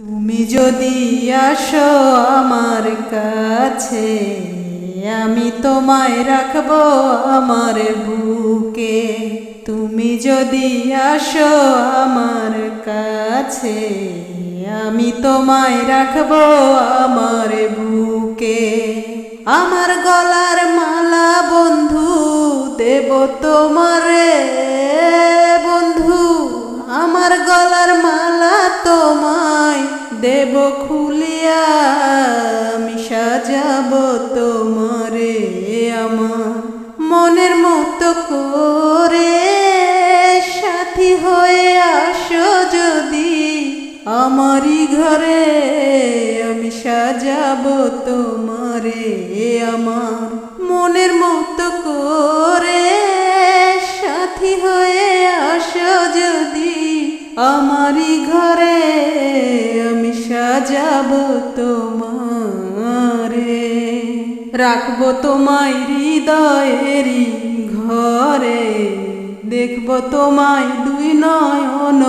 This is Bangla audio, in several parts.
তুমি যদি আসো আমার কাছে, আমি তোমায় রাখব আমার বুকে। তুমি যদি আসো আমার কাছে, আমি তোমায় রাখব আমার বুকে। আমার গলার মালা বন্ধু, দেব তোমারে বন্ধু। আমার গলার মালা তোমায় দেব খুলিয়া, আমি সাজাব তোমারে আমার। মনের মতো করে সাথী হয়ে আসো যদি, আমারই ঘরে আমি সাজাব তোমারে আমার। মনের মতো করে সাথী হয়ে আসো যদি, আমারই ঘরে সাজাব তোমারে। রাখব তোমায় হৃদয়েরই ঘরে। দেখব তোমায় দুই নয়ন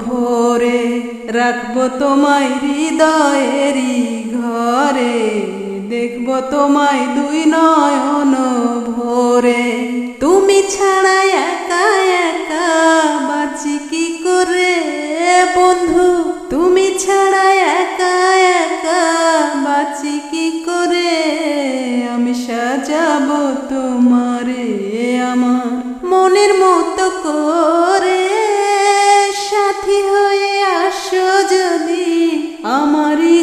ভোরে। রাখব তোমায় হৃদয়েরই ঘরে। দেখব তোমায় দুই নয়ন ভোরে।